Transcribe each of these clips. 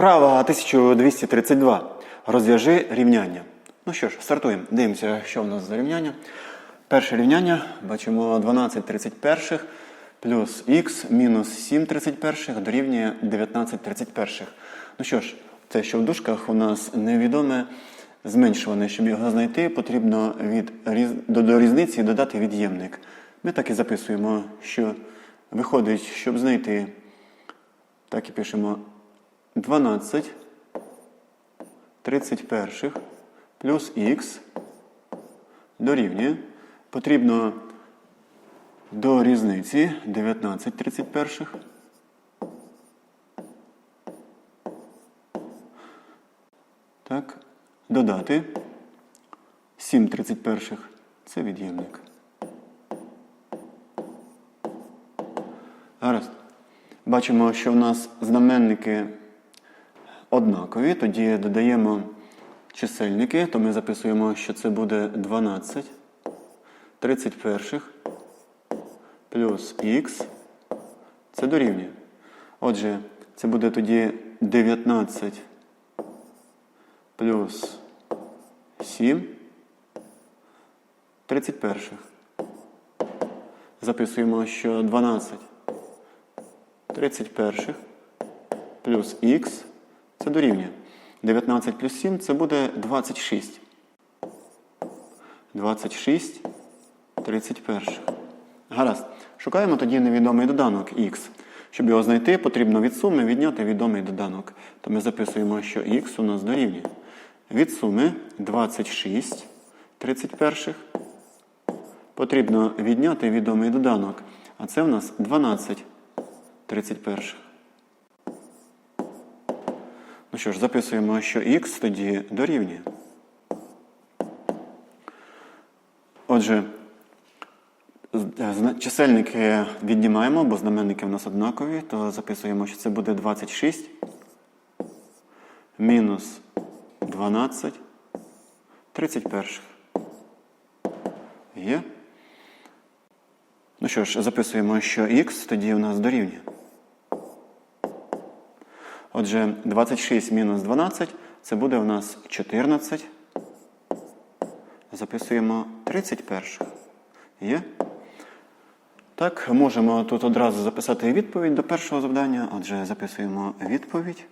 Вправа 1232. Розв'яжи рівняння. Ну що ж, стартуємо. Дивимося, що в нас за рівняння. Перше рівняння. Бачимо 12 31 плюс х мінус 7 31 дорівнює 19 31. Ну що ж, те, що в дужках у нас невідоме зменшуване. Щоб його знайти, потрібно від, до різниці додати від'ємник. Ми так і записуємо, що виходить, щоб знайти, так і пишемо 12 31 плюс х дорівнює. Потрібно до різниці 19 31. Так, додати 7 31. Це від'ємник. Гаразд. Бачимо, що в нас знаменники однакові, тоді додаємо чисельники, то ми записуємо, що це буде 12 31 плюс х. Це дорівнює. Отже, це буде тоді 19 плюс 7 31. Записуємо, що 12 31 плюс х це дорівнює. 19 плюс 7 це буде 26. 26 31. Гаразд. Шукаємо тоді невідомий доданок х. Щоб його знайти, потрібно від суми відняти відомий доданок. То ми записуємо, що х у нас дорівнює. Від суми 26 31 потрібно відняти відомий доданок. А це в нас 12 31. Ну що ж, записуємо, що х тоді дорівнює. Отже, е, чисельники віднімаємо, бо знаменники в нас однакові, то записуємо, що це буде 26 мінус 12 31. Є? Ну що ж, записуємо, що х тоді у нас дорівнює. Отже, 26 мінус 12 це буде у нас 14. Записуємо 31. Є? Так, можемо тут одразу записати відповідь до першого завдання. Отже, записуємо відповідь.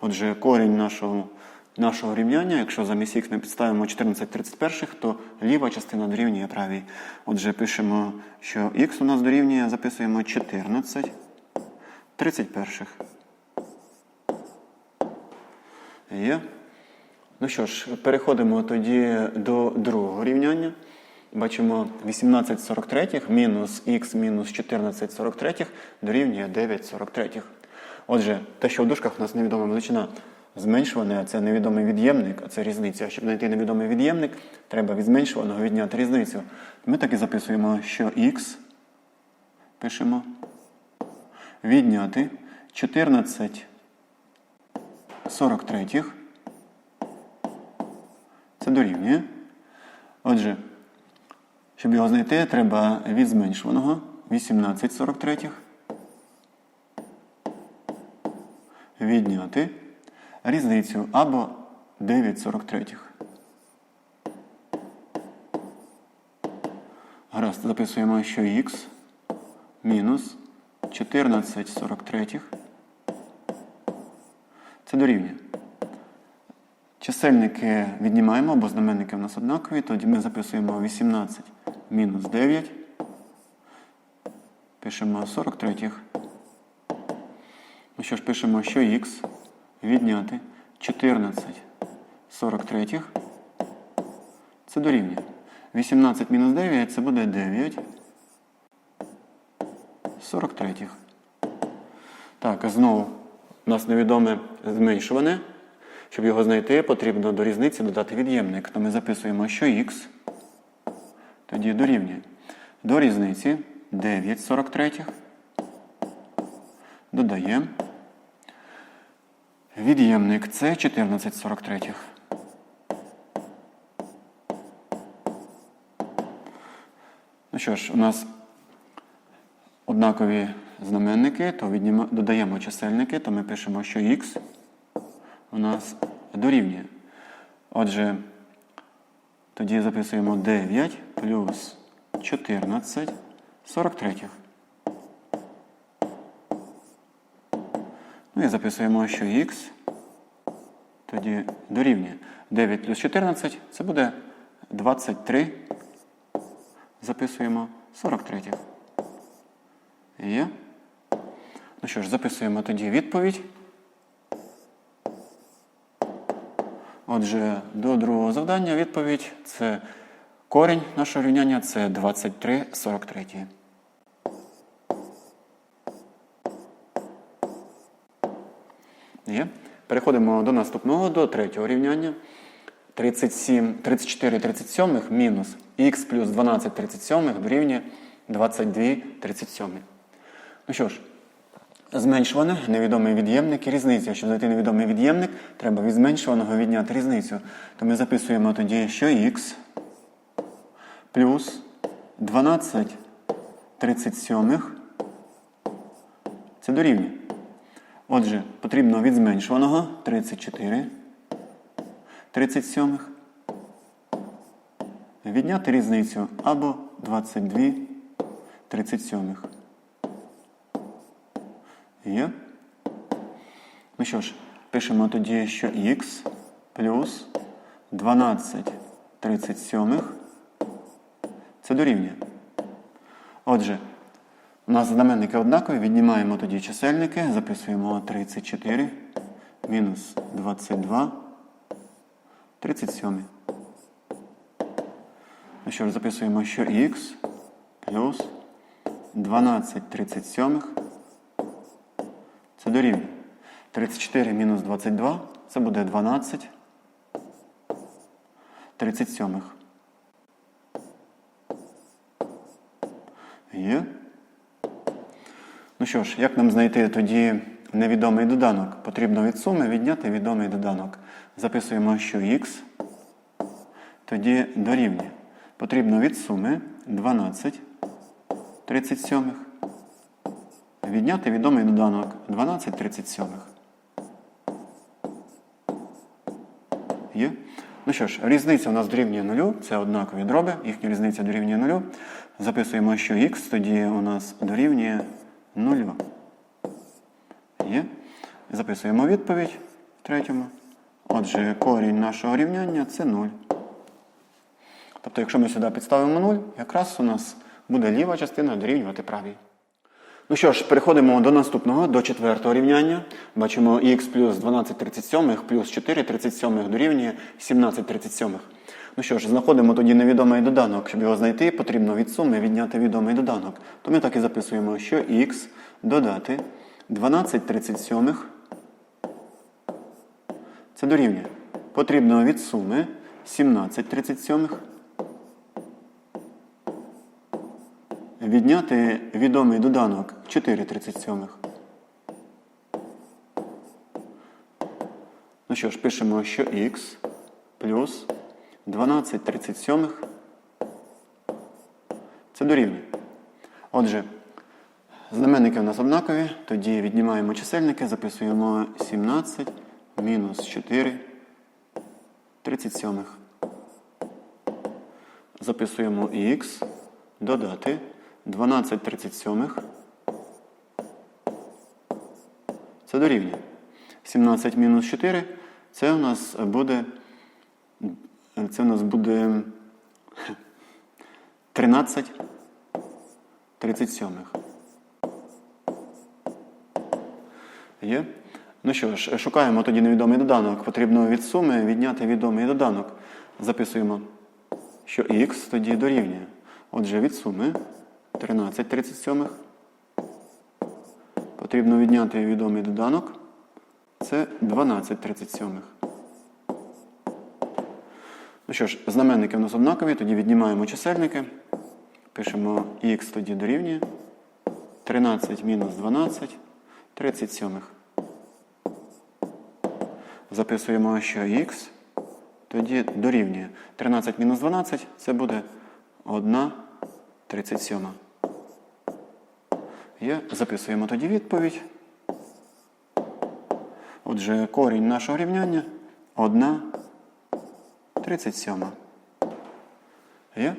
Отже, корінь нашого, нашого рівняння, якщо замість х ми підставимо 14 31, то ліва частина дорівнює правій. Отже, пишемо, що х у нас дорівнює, записуємо 14 31. Є. Ну що ж, переходимо тоді до другого рівняння. Бачимо 18 43 мінус х мінус 14 43 дорівнює 9 43. Отже, те, що в дужках у нас невідома величина зменшуване, а це невідомий від'ємник, а це різниця. Щоб знайти невідомий від'ємник, треба від зменшуваного відняти різницю. Ми так і записуємо, що х пишемо відняти 14 43. Це дорівнює. Отже, щоб його знайти, треба від зменшуваного 18 43. Відняти різницю або 9 43. Гаразд, записуємо, що х мінус 14 43. Це дорівнює. Чисельники віднімаємо, бо знаменники в нас однакові. Тоді ми записуємо 18 мінус 9. Пишемо 43. Ну що ж, пишемо, що х відняти 14 43. Це дорівнює. 18 мінус 9 це буде 9. 43. Так, знову у нас невідоме зменшуване. Щоб його знайти, потрібно до різниці додати від'ємник. То ми записуємо, що х тоді дорівнює. До різниці 9 43. Додаємо. Від'ємник це 14 43. Ну що ж, у нас однакові знаменники, то відніма... додаємо чисельники, то ми пишемо, що х у нас дорівнює. Отже, тоді записуємо 9 плюс 14 43. Ну і записуємо, що х тоді дорівнює 9 плюс 14 це буде 23. Записуємо 43. Є. Ну що ж, записуємо тоді відповідь. Отже, до другого завдання відповідь це корінь нашого рівняння це 23 43. Є. Переходимо до наступного, до третього рівняння. 37, 34 37 мінус х плюс 12 37 дорівнює 22 37. Ну що ж, зменшуване, невідомий від'ємник і різниця. Щоб знайти невідомий від'ємник, треба від зменшуваного відняти різницю. То ми записуємо тоді, що х плюс 12 37 це дорівнює. Отже, потрібно від зменшуваного 34 37 відняти різницю або 22 37. Є? Ну що ж, пишемо тоді, що х плюс 12 37 це дорівнює. Отже, у нас знаменники однакові, віднімаємо тоді чисельники, записуємо 34 мінус 22, 37. Ну що ж, записуємо, що х плюс 12 37 дорівнює. 34 мінус 22 це буде 12 37. Є. Ну що ж, як нам знайти тоді невідомий доданок? Потрібно від суми відняти відомий доданок. Записуємо, що х тоді дорівнює. Потрібно від суми 12 37. Відняти відомий доданок 12 37. Є? Ну що ж, різниця у нас дорівнює нулю, це однакові дроби, їхня різниця дорівнює нулю. Записуємо, що х тоді у нас дорівнює нулю. Є? Записуємо відповідь в третьому. Отже, корінь нашого рівняння це 0. Тобто, якщо ми сюди підставимо 0, якраз у нас буде ліва частина дорівнювати правій. Ну що ж, переходимо до наступного, до четвертого рівняння. Бачимо х плюс 12 37 плюс 4 37 дорівнює 17 37. Ну що ж, знаходимо тоді невідомий доданок. Щоб його знайти, потрібно від суми відняти відомий доданок. То ми так і записуємо, що х додати 12 37 це дорівнює. Потрібно від суми 17 37 відняти відомий доданок 4 37. Ну що ж, пишемо, що х плюс 12 37 це дорівнює. Отже, знаменники у нас однакові, тоді віднімаємо чисельники, записуємо 17 мінус 4 37. Записуємо х додати 12 37. Це дорівнює. 17 мінус 4 це у нас буде. Це у нас буде 13 37. Є? Ну що ж, шукаємо тоді невідомий доданок. Потрібно від суми відняти відомий доданок. Записуємо, що х тоді дорівнює. Отже, від суми 13 37. Потрібно відняти відомий доданок. Це 12 37. Ну що ж, знаменники у нас однакові, тоді віднімаємо чисельники. Пишемо х тоді дорівнює. 13 мінус 12, 37. Записуємо, що х тоді дорівнює. 13 мінус 12 це буде 1 37. Є. Записуємо тоді відповідь. Отже, корінь нашого рівняння 1 37. Є?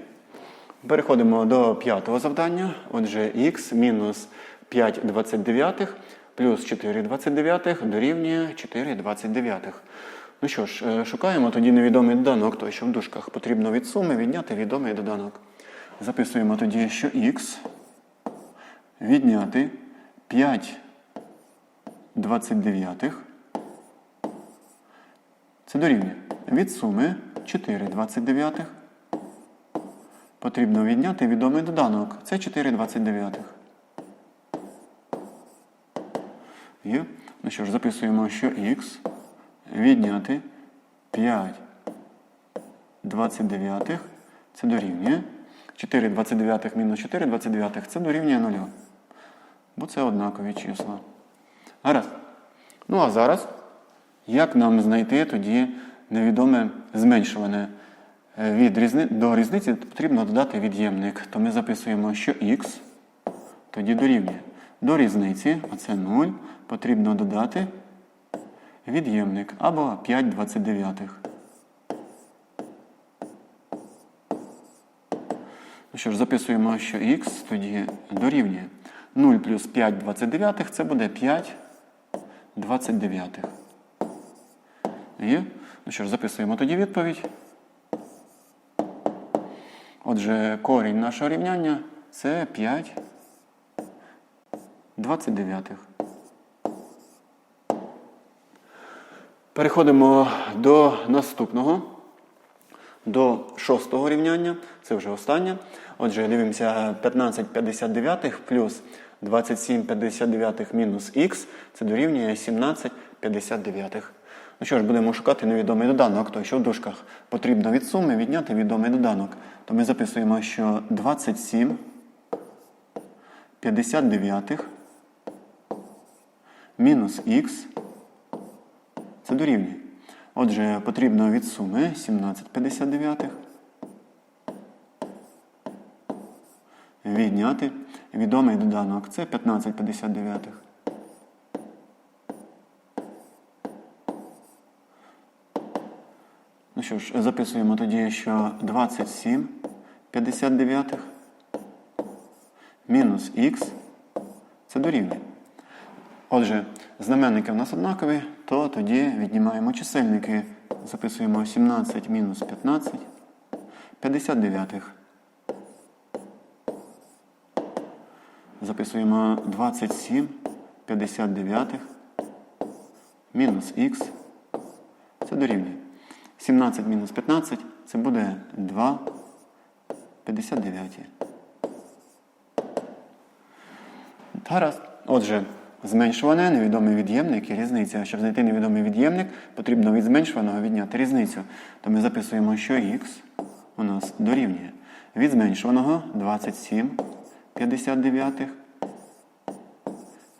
Переходимо до п'ятого завдання. Отже, х мінус 5 29 плюс 4 29 дорівнює 4 29. Ну що ж, е, шукаємо тоді невідомий доданок, той, що в дужках потрібно від суми відняти відомий доданок. Записуємо тоді, що х відняти 5 29 це дорівнює від суми 4 29 потрібно відняти відомий доданок. Це 4 29. Є. Ну що ж, записуємо, що х відняти 5 29 це дорівнює. 4 29 мінус 4 29 це дорівнює 0. Бо це однакові числа. Гаразд. Ну а зараз, як нам знайти тоді невідоме зменшуване? Е, Від різни... До різниці потрібно додати від'ємник. То ми записуємо, що х тоді дорівнює. До різниці, оце 0, потрібно додати від'ємник або 5 29. Ну що ж, записуємо, що х тоді дорівнює 0 плюс 5 29 це буде 5 29. Є? Ну що ж, записуємо тоді відповідь. Отже, корінь нашого рівняння це 5 29. Переходимо до наступного, до шостого рівняння. Це вже останнє. Отже, дивимося 15 59 плюс 27 59 мінус х. Це дорівнює 17 59. Ну що ж, будемо шукати невідомий доданок, той, що в дужках потрібно від суми відняти відомий доданок. То ми записуємо, що 27 59 мінус х це дорівнює. Отже, потрібно від суми 17 відняти відомий доданок. Це 15 59. Ну що ж, записуємо тоді, що 27 59 мінус х це дорівнює. Отже, знаменники в нас однакові, то тоді віднімаємо чисельники. Записуємо 17 мінус 15 59. Записуємо 27 59 мінус х. Це дорівнює. 17 мінус 15 це буде 2 59. Гаразд. Отже, зменшуване, невідомий від'ємник і різниця. Щоб знайти невідомий від'ємник, потрібно від зменшуваного відняти різницю. То ми записуємо, що х у нас дорівнює. Від зменшуваного 27 59.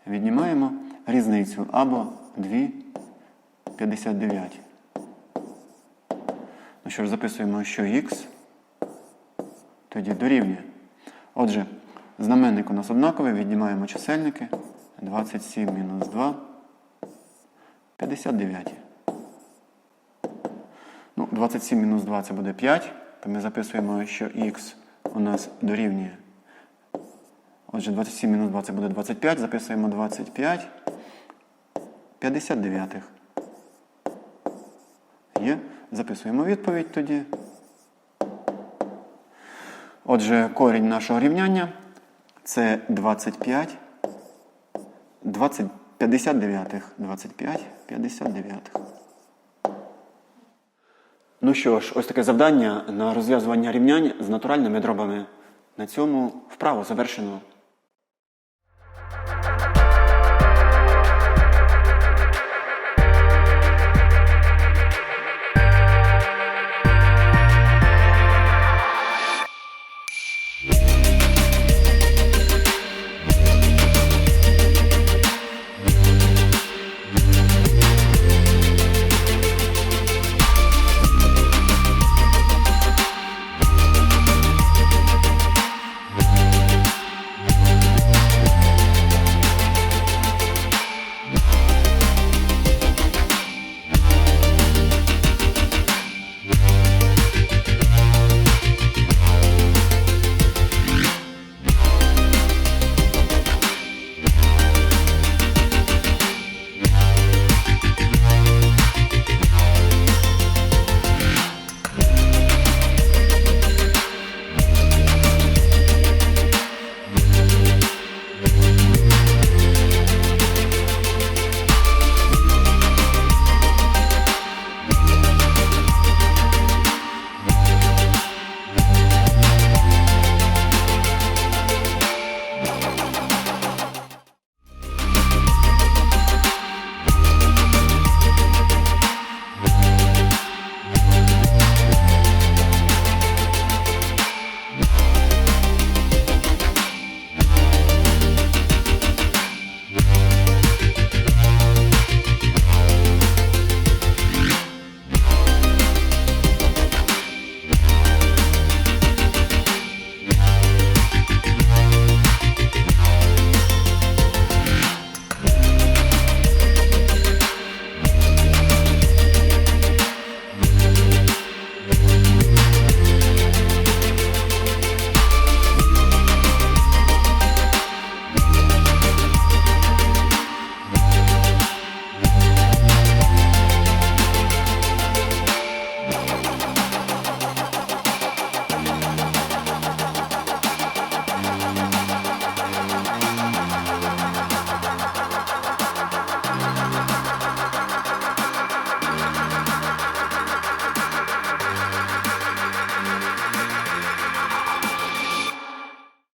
Віднімаємо різницю або 2 59. Ну що ж, записуємо, що х тоді дорівнює. Отже, знаменник у нас однаковий, віднімаємо чисельники. 27 мінус 2. 59. Ну, 27 мінус 2 це буде 5. То ми записуємо, що х у нас дорівнює. Отже, 27 мінус 2 це буде 25. Записуємо 25. 59. Є. Записуємо відповідь тоді. Отже, корінь нашого рівняння це 25, 20, 59, 25, 59. Ну що ж, ось таке завдання на розв'язування рівнянь з натуральними дробами. На цьому вправо завершено.